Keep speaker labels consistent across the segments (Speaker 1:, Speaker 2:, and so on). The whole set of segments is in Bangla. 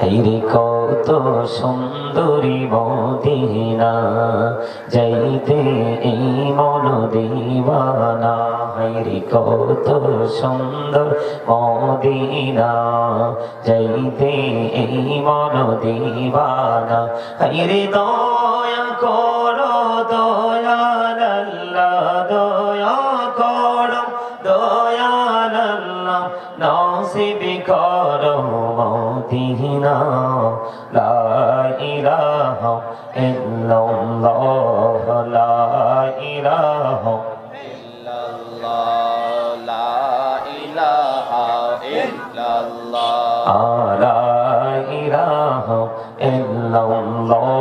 Speaker 1: হেরে কত সুন্দরী মদিনা, যাইতে এই মন দিবানা। হেরে কত সুন্দর মদিনা, যাইতে এই মন দিবানা। হেরে দয়া করো দয়াল করো মদিনা লা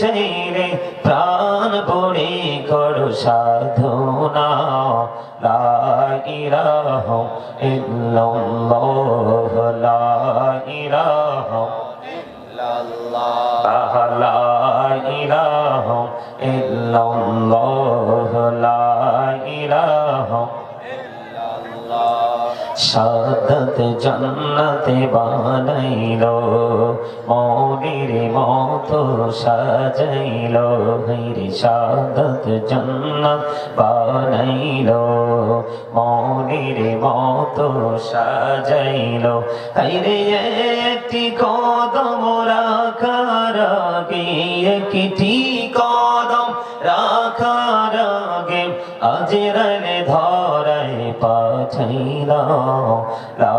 Speaker 1: ছেড়ে প্রাণ পড়ে করো সাধনা। লাইরাহ ইল্লাল্লাহ লাইরাহ সাদত জন্নতে বানাইল, মৌলির মতো সাজাইল, হৈরে সাদত জন্নত বানাইল, মৌলির মতো সাজাইল। হৈরে একটি কদম রাখার আগে একটি কদম রাখার আজরালে ধরায় পাঠাইল লা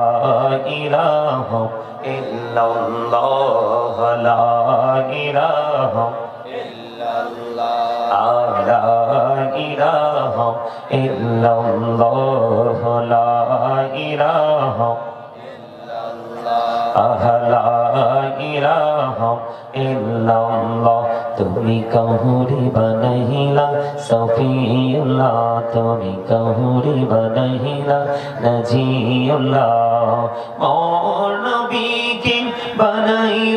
Speaker 1: ইলাহা ইল্লাল্লাহ লা ইলাহা লা ইলাহা ইল্লাল্লাহ ইলাহা ইল্লাল্লাহ তুমি কাহুরি বানাইলা সফিউল্লাহ তুমি কাহুরি বানাইলা নজিউল্লাহ মোর নবীকে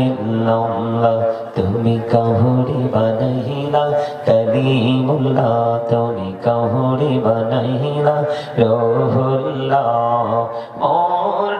Speaker 1: ইল্লাল্লাহ তুমি কাহুরি বানাইলা কলিমুল্লাহ তুমি কাহুরি বানাইলা রহুল্লাহ মোর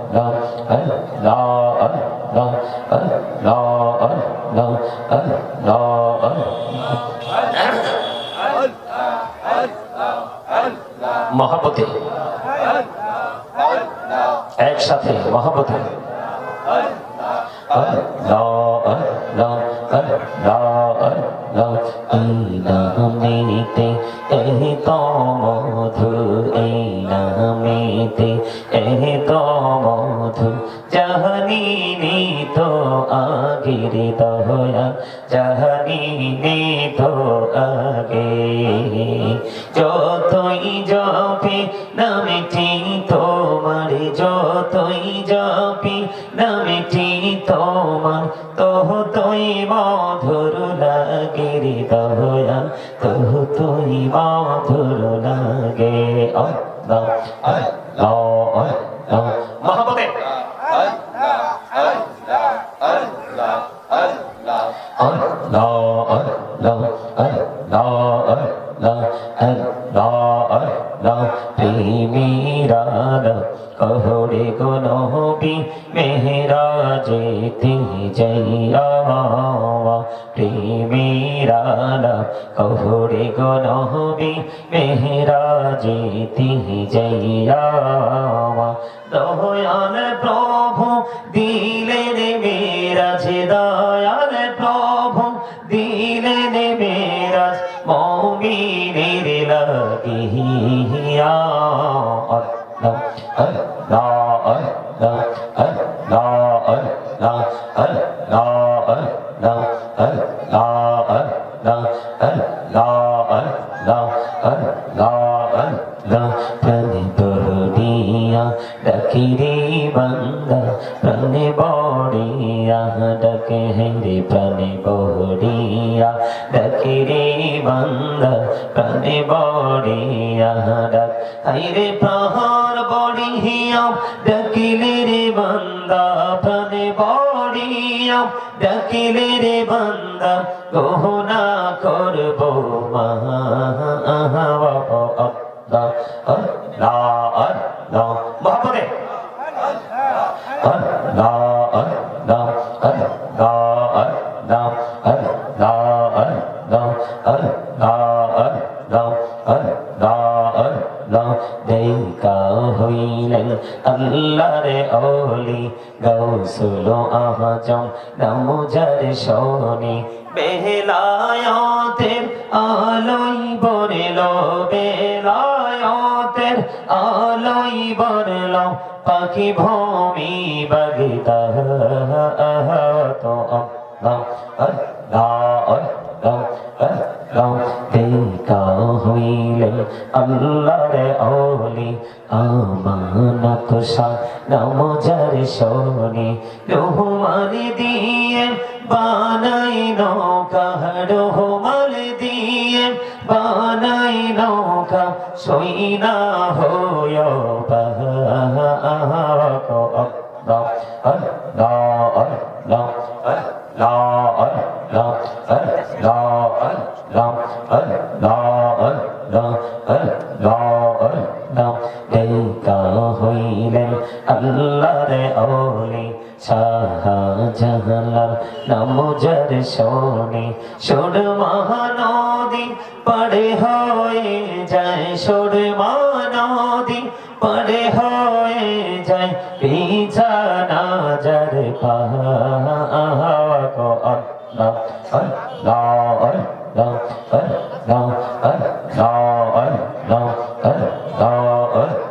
Speaker 1: মহাপতি। একসাথে মহাপতি। মেরিতে এই তো মধু এই নামেতে এই তো মধু জাহানি তো আগের দয়া জাহানি তো আগে যতই জপে নামেটি তোমার যতই জপি নামেটি তোমার তহ তুই মধুর লাগেরি দয়াল তহ তুই মধুর লাগে। অ অল্লাহ অল্লাহ প্রেমীরানা কহরে গনবি মেহরা যেতে যাইয়া প্রেমীরানা কহরে গনবি মেহরা যেতে যাইয়া দয়াল প্রভু দি রে বান্দা প্রাণে বড়িয়া ডাকে রে প্রাণে বড়িয়া ডাকি রে বান্দা প্রাণে বড়িয়া ডাক বড়িয়া ডাকিলে রে বান্দা প্রাণে করিয়া ডাকিলে রে বান্দা গহনা করব মা। মহাপদে দেখা হইলেন আল্লাহ রে অলি গা রসুল আহজম নামুজার শনি। বেলায়তের আলোই বরল বেলায়তের আলোই বরল পাখি ভূমি বাগিতা তো লা লা বলেন আল্লাহরে অলি আমানত নামজার শনি রোহমালি দিয়ে বানাই নৌকা রোহমাল দিয়ে বানাই নৌকা সইনা হয় শাহজাহালাল নামজার শোনে সুর মহানদী, পড়ে হয়ে যায় সুর মহানদী, পড়ে হয়ে যায়, বিছানা যার পাহাড়। কো আল্লাহ আল্লাহ আল্লাহ আল্লাহ আল্লাহ আল্লাহ আল্লাহ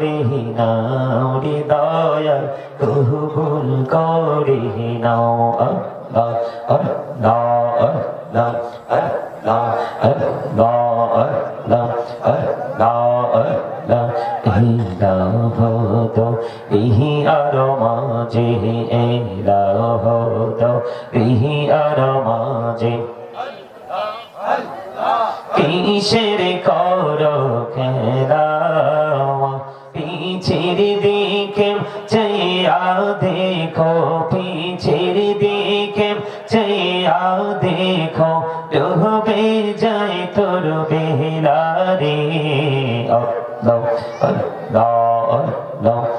Speaker 1: করি নাও হৃদয় কবুল করি নাও ইহি আর মাঝে এরা হত ইহি আর মাঝে কিসের কর খেলা